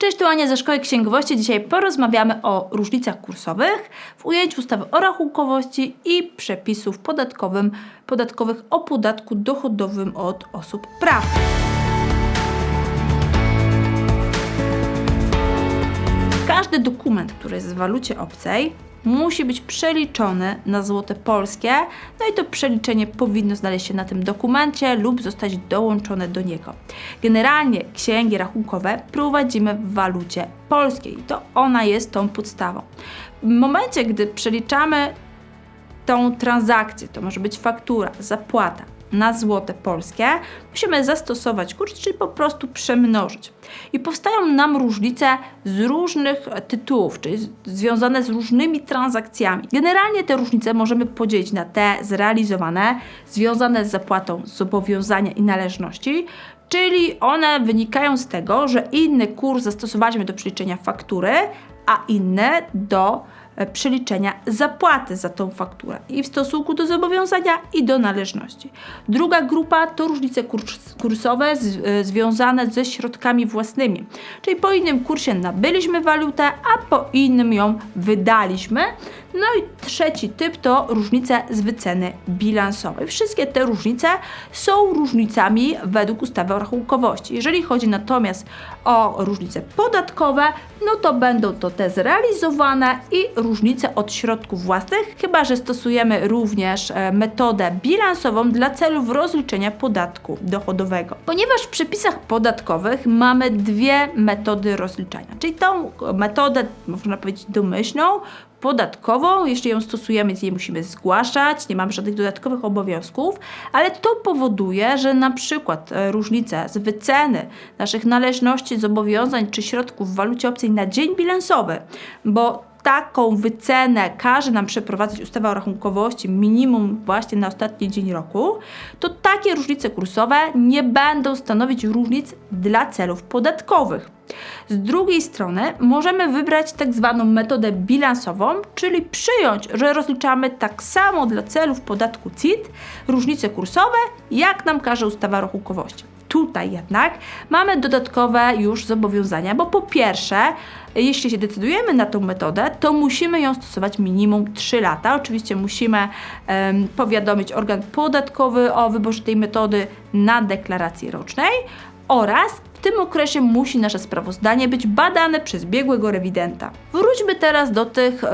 Cześć, tu Ania ze Szkoły Księgowości. Dzisiaj porozmawiamy o różnicach kursowych w ujęciu ustawy o rachunkowości i przepisów podatkowym, podatkowych o podatku dochodowym od osób prawnych. Każdy dokument, który jest w walucie obcej, musi być przeliczony na złote polskie, no i to przeliczenie powinno znaleźć się na tym dokumencie lub zostać dołączone do niego. Generalnie księgi rachunkowe prowadzimy w walucie polskiej, to ona jest tą podstawą. W momencie, gdy przeliczamy tą transakcję, to może być faktura, zapłata na złote polskie, musimy zastosować kurs, czyli po prostu przemnożyć. I powstają nam różnice z różnych tytułów, czyli związane z różnymi transakcjami. Generalnie te różnice możemy podzielić na te zrealizowane, związane z zapłatą zobowiązania i należności, czyli one wynikają z tego, że inny kurs zastosowaliśmy do przeliczenia faktury, a inne do przeliczenia zapłaty za tą fakturę i w stosunku do zobowiązania i do należności. Druga grupa to różnice kurs, kursowe z, e, związane ze środkami własnymi, czyli po innym kursie nabyliśmy walutę, a po innym ją wydaliśmy. No i trzeci typ to różnice z wyceny bilansowej. Wszystkie te różnice są różnicami według ustawy o rachunkowości. Jeżeli chodzi natomiast o różnice podatkowe, no to będą to te zrealizowane i różnice od środków własnych, chyba że stosujemy również e, metodę bilansową dla celów rozliczenia podatku dochodowego. Ponieważ w przepisach podatkowych mamy dwie metody rozliczania, czyli tą metodę, można powiedzieć, domyślną, podatkową. Jeśli ją stosujemy, z niej musimy zgłaszać, nie mamy żadnych dodatkowych obowiązków, ale to powoduje, że na przykład e, różnice z wyceny naszych należności, zobowiązań czy środków w walucie obcej na dzień bilansowy, bo taką wycenę każe nam przeprowadzać ustawa o rachunkowości minimum właśnie na ostatni dzień roku, to takie różnice kursowe nie będą stanowić różnic dla celów podatkowych. Z drugiej strony możemy wybrać tak zwaną metodę bilansową, czyli przyjąć, że rozliczamy tak samo dla celów podatku CIT różnice kursowe, jak nam każe ustawa o rachunkowości. Tutaj jednak mamy dodatkowe już zobowiązania, bo po pierwsze, jeśli się decydujemy na tą metodę, to musimy ją stosować minimum 3 lata. Oczywiście musimy em, powiadomić organ podatkowy o wyborze tej metody na deklaracji rocznej oraz w tym okresie musi nasze sprawozdanie być badane przez biegłego rewidenta. Wróćmy teraz do tych y,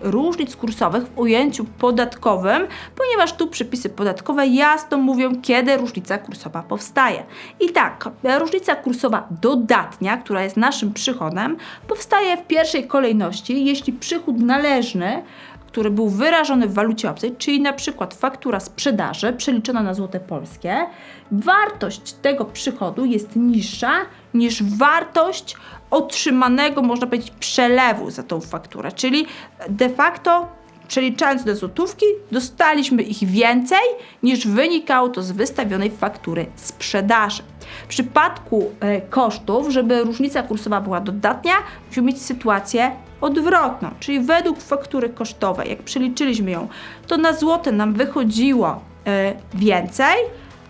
różnic kursowych w ujęciu podatkowym, ponieważ tu przepisy podatkowe jasno mówią, kiedy różnica kursowa powstaje. I tak, różnica kursowa dodatnia, która jest naszym przychodem, powstaje w pierwszej kolejności, jeśli przychód należny który był wyrażony w walucie obcej, czyli na przykład faktura sprzedaży przeliczona na złote polskie, wartość tego przychodu jest niższa niż wartość otrzymanego, można powiedzieć, przelewu za tą fakturę. Czyli de facto przeliczając do złotówki, dostaliśmy ich więcej niż wynikało to z wystawionej faktury sprzedaży. W przypadku e, kosztów, żeby różnica kursowa była dodatnia, musimy mieć sytuację odwrotną, czyli według faktury kosztowej, jak przeliczyliśmy ją, to na złote nam wychodziło e, więcej,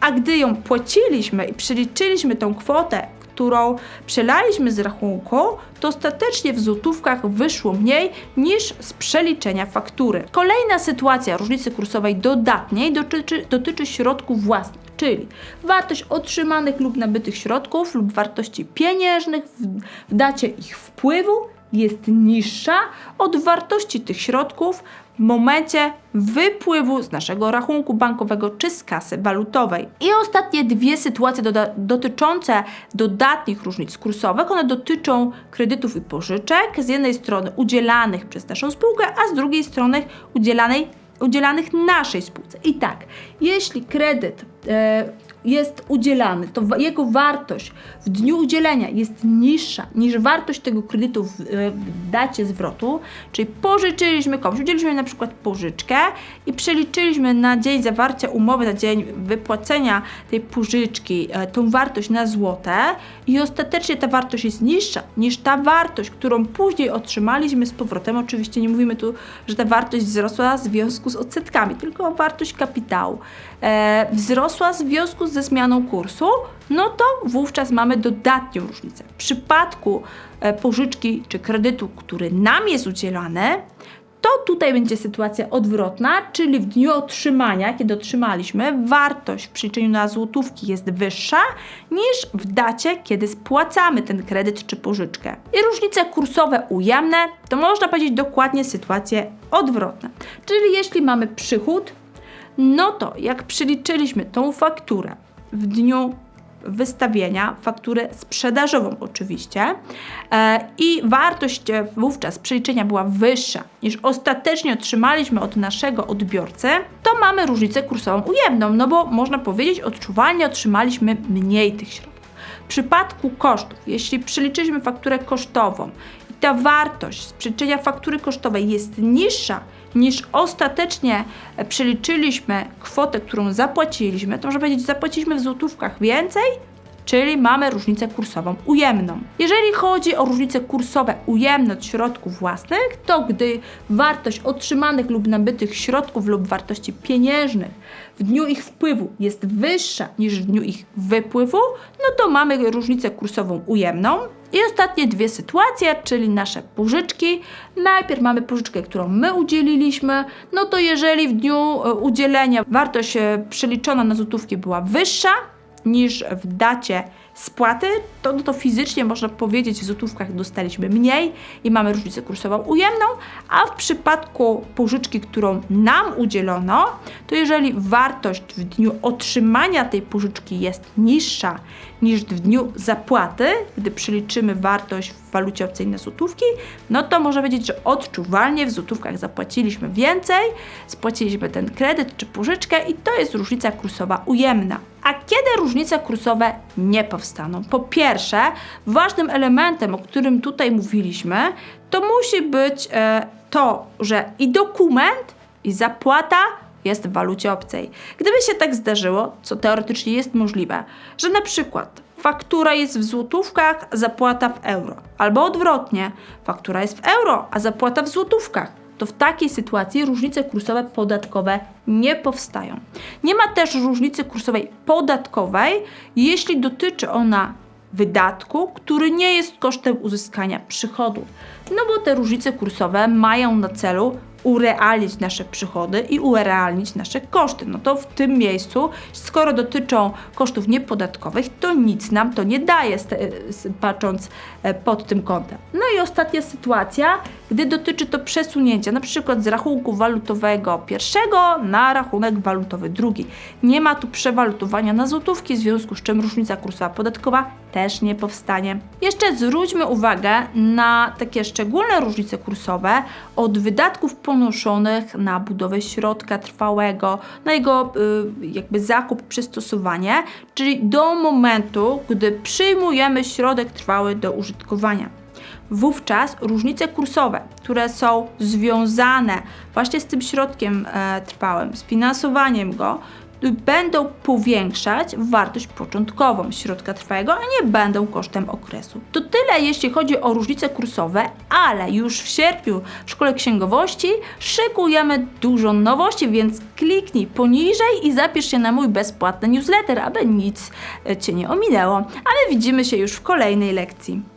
a gdy ją płaciliśmy i przeliczyliśmy tą kwotę, którą przelaliśmy z rachunku, to ostatecznie w złotówkach wyszło mniej niż z przeliczenia faktury. Kolejna sytuacja różnicy kursowej dodatniej dotyczy, dotyczy środków własnych, czyli wartość otrzymanych lub nabytych środków lub wartości pieniężnych w, w dacie ich wpływu jest niższa od wartości tych środków w momencie wypływu z naszego rachunku bankowego czy z kasy walutowej. I ostatnie dwie sytuacje doda- dotyczące dodatnich różnic kursowych, one dotyczą kredytów i pożyczek, z jednej strony udzielanych przez naszą spółkę, a z drugiej strony udzielanej, udzielanych naszej spółce. I tak, jeśli kredyt e, jest udzielany, to jego wartość w dniu udzielenia jest niższa niż wartość tego kredytu w, e, w dacie zwrotu, czyli pożyczyliśmy komuś, udzieliliśmy na przykład pożyczkę i przeliczyliśmy na dzień zawarcia umowy, na dzień wypłacenia tej pożyczki e, tą wartość na złote i ostatecznie ta wartość jest niższa niż ta wartość, którą później otrzymaliśmy z powrotem. Oczywiście nie mówimy tu, że ta wartość wzrosła w związku z odsetkami, tylko wartość kapitału e, wzrosła w związku z ze zmianą kursu, no to wówczas mamy dodatnią różnicę. W przypadku e, pożyczki czy kredytu, który nam jest udzielany, to tutaj będzie sytuacja odwrotna, czyli w dniu otrzymania, kiedy otrzymaliśmy, wartość w przeliczeniu na złotówki jest wyższa niż w dacie, kiedy spłacamy ten kredyt czy pożyczkę. I różnice kursowe ujemne to można powiedzieć dokładnie sytuacje odwrotne. Czyli jeśli mamy przychód, no to jak przeliczyliśmy tą fakturę w dniu wystawienia, fakturę sprzedażową oczywiście e, i wartość e, wówczas przeliczenia była wyższa niż ostatecznie otrzymaliśmy od naszego odbiorcy, to mamy różnicę kursową ujemną, no bo można powiedzieć odczuwalnie otrzymaliśmy mniej tych środków. W przypadku kosztów, jeśli przeliczyliśmy fakturę kosztową ta wartość przeliczenia faktury kosztowej jest niższa niż ostatecznie przeliczyliśmy kwotę, którą zapłaciliśmy, to można powiedzieć, zapłaciliśmy w złotówkach więcej, czyli mamy różnicę kursową ujemną. Jeżeli chodzi o różnice kursowe ujemne od środków własnych, to gdy wartość otrzymanych lub nabytych środków lub wartości pieniężnych w dniu ich wpływu jest wyższa niż w dniu ich wypływu, no to mamy różnicę kursową ujemną. I ostatnie dwie sytuacje, czyli nasze pożyczki. Najpierw mamy pożyczkę, którą my udzieliliśmy, no to jeżeli w dniu e, udzielenia wartość e, przeliczona na złotówki była wyższa, niż w dacie spłaty, to, no to fizycznie można powiedzieć w złotówkach dostaliśmy mniej i mamy różnicę kursową ujemną, a w przypadku pożyczki, którą nam udzielono, to jeżeli wartość w dniu otrzymania tej pożyczki jest niższa niż w dniu zapłaty, gdy przeliczymy wartość w walucie obcej na złotówki, no to można powiedzieć, że odczuwalnie w złotówkach zapłaciliśmy więcej, spłaciliśmy ten kredyt czy pożyczkę i to jest różnica kursowa ujemna. A kiedy różnice kursowe nie powstaną? Po pierwsze, ważnym elementem, o którym tutaj mówiliśmy, to musi być e, to, że i dokument, i zapłata jest w walucie obcej. Gdyby się tak zdarzyło, co teoretycznie jest możliwe, że na przykład faktura jest w złotówkach, zapłata w euro, albo odwrotnie, faktura jest w euro, a zapłata w złotówkach, to w takiej sytuacji różnice kursowe podatkowe nie powstają. Nie ma też różnicy kursowej podatkowej, jeśli dotyczy ona wydatku, który nie jest kosztem uzyskania przychodu. No bo te różnice kursowe mają na celu urealnić nasze przychody i urealnić nasze koszty. No to w tym miejscu, skoro dotyczą kosztów niepodatkowych, to nic nam to nie daje, patrząc e, pod tym kątem. No i ostatnia sytuacja, gdy dotyczy to przesunięcia, przykład z rachunku walutowego pierwszego na rachunek walutowy drugi. Nie ma tu przewalutowania na złotówki, w związku z czym różnica kursowa podatkowa też nie powstanie. Jeszcze zwróćmy uwagę na takie szczególne różnice kursowe od wydatków ponoszonych na budowę środka trwałego, na jego y, jakby zakup, przystosowanie, czyli do momentu, gdy przyjmujemy środek trwały do użytkowania. Wówczas różnice kursowe, które są związane właśnie z tym środkiem e, trwałym, z finansowaniem go, będą powiększać wartość początkową środka trwałego, a nie będą kosztem okresu. To tyle, jeśli chodzi o różnice kursowe, ale już w sierpniu w Szkole Księgowości szykujemy dużo nowości, więc kliknij poniżej i zapisz się na mój bezpłatny newsletter, aby nic Cię nie ominęło. Ale widzimy się już w kolejnej lekcji.